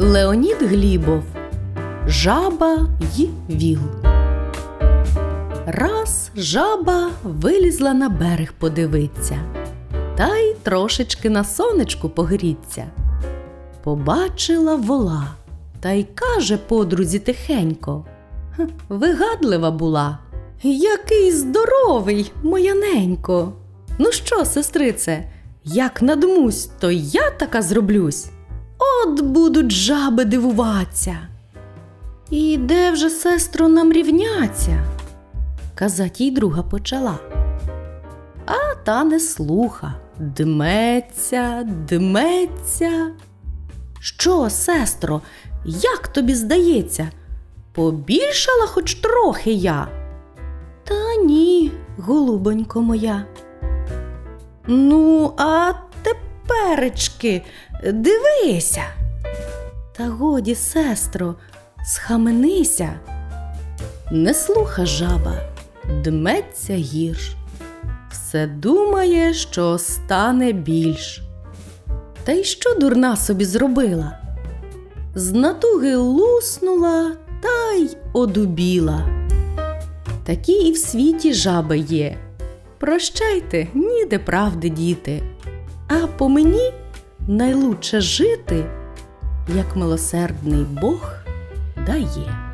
Леонід Глібов Жаба й віл. Раз жаба вилізла на берег подивиться, та й трошечки на сонечку погріться. Побачила вола та й каже подрузі тихенько. Вигадлива була. Який здоровий, моя ненько. Ну що, сестрице, як надмусь, то я така зроблюсь. От будуть жаби дивуватися. І де вже, сестро, нам рівняться? Казать їй друга почала. А та не слуха, дметься, дметься. Що, сестро, як тобі здається? Побільшала хоч трохи я? Та ні, голубонько моя. Ну, а теперечки, дивися. Та годі, сестро, схаменися. Не слуха жаба, дметься гірш. Все думає, що стане більш. Та й що дурна собі зробила? З натуги луснула та й одубіла. Такі і в світі жаби є. Прощайте, ніде правди діти. А по мені найлучше жити, як милосердний Бог дає.